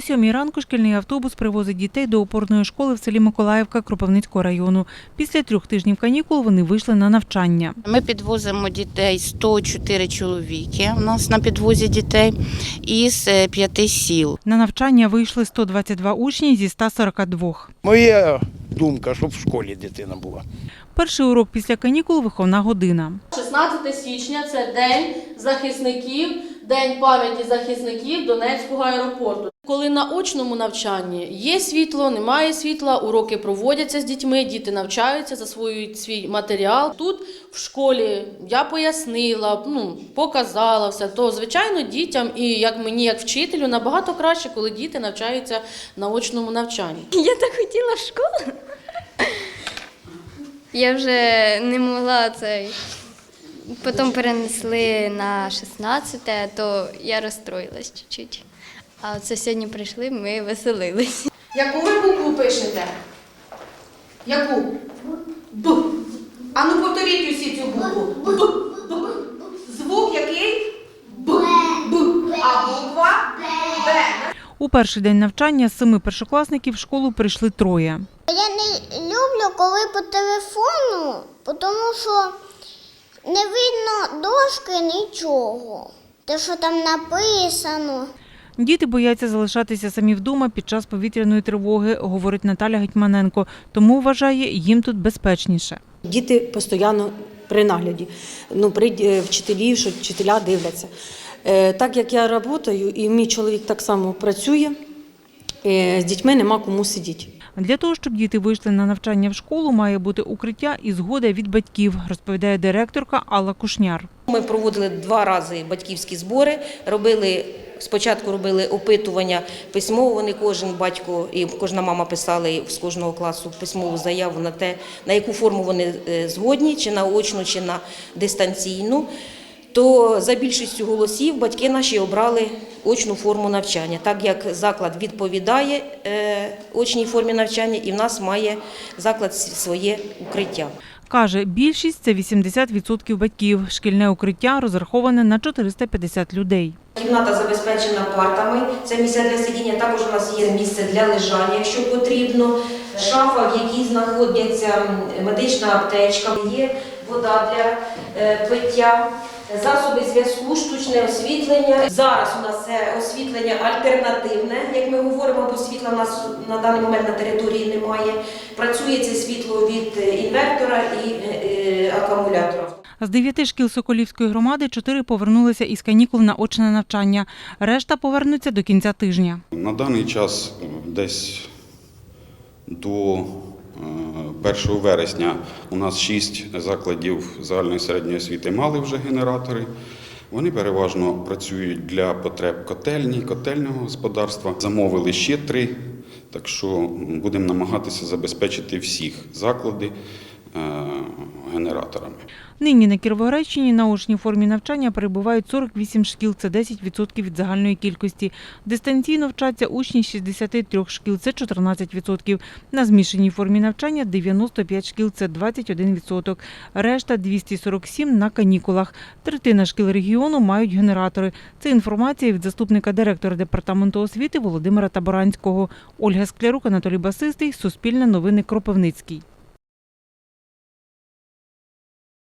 сьомій ранку шкільний автобус привозить дітей до опорної школи в селі Миколаївка Кропивницького району. Після трьох тижнів канікул вони вийшли на навчання. Ми підвозимо дітей 104 чоловіки. У нас на підвозі дітей із е, п'яти сіл. На навчання вийшли 122 учні зі 142. Моя думка, щоб в школі дитина була. Перший урок після канікул – виховна година. 16 січня це День захисників, День пам'яті захисників Донецького аеропорту. Коли на очному навчанні є світло, немає світла, уроки проводяться з дітьми, діти навчаються, засвоюють свій матеріал. Тут в школі я пояснила, ну показала все. То звичайно дітям і як мені, як вчителю, набагато краще, коли діти навчаються на очному навчанні. Я так хотіла в школу. Я вже не могла цей. Потім перенесли на 16, то я розстроїлась чуть-чуть. А це сьогодні прийшли, ми веселились. Яку ви букву пишете? Яку? Б. А ну повторіть усі цю букву. Б. Б. Звук який? Б. Б. А буква Б. У перший день навчання з семи першокласників в школу прийшли троє. Я не люблю, коли по телефону, тому що не видно дошки нічого. Те, що там написано. Діти бояться залишатися самі вдома під час повітряної тривоги, говорить Наталя Гетьманенко. Тому вважає, їм тут безпечніше. Діти постійно при нагляді. Ну, при е, вчителі, що вчителя дивляться. Е, Так як я працюю і мій чоловік так само працює, е, з дітьми нема кому сидіти. Для того, щоб діти вийшли на навчання в школу, має бути укриття і згода від батьків, розповідає директорка Алла Кушняр. Ми проводили два рази батьківські збори. Робили спочатку робили опитування письмово. Вони кожен батько і кожна мама писали з кожного класу письмову заяву на те, на яку форму вони е, згодні, чи на очну, чи на дистанційну. То за більшістю голосів батьки наші обрали очну форму навчання, так як заклад відповідає е, очній формі навчання, і в нас має заклад своє укриття. Каже, більшість це 80% батьків. Шкільне укриття розраховане на 450 людей. Кімната забезпечена партами. Це місце для сидіння. Також у нас є місце для лежання, якщо потрібно. Шафа, в якій знаходиться медична аптечка, є вода для е, пиття, засоби зв'язку, штучне освітлення. Зараз у нас це освітлення альтернативне, як ми говоримо, бо світла у нас на даний момент на території немає. Працює це світло від е, інвертора і е, е, акумулятора. З дев'яти шкіл Соколівської громади чотири повернулися із канікул на очне навчання. Решта повернуться до кінця тижня. На даний час десь до 1 вересня у нас шість закладів загальної середньої освіти мали вже генератори. Вони переважно працюють для потреб котельні, котельного господарства. Замовили ще три, так що будемо намагатися забезпечити всіх заклади генераторами. Нині на Кіровоградщині на очній формі навчання перебувають 48 шкіл, це 10% від загальної кількості. Дистанційно вчаться учні 63 шкіл, це 14%. На змішаній формі навчання 95 шкіл, це 21%. Решта 247 на канікулах. Третина шкіл регіону мають генератори. Це інформація від заступника директора департаменту освіти Володимира Таборанського. Ольга Склярук, Анатолій Басистий, Суспільне новини Кропивницький.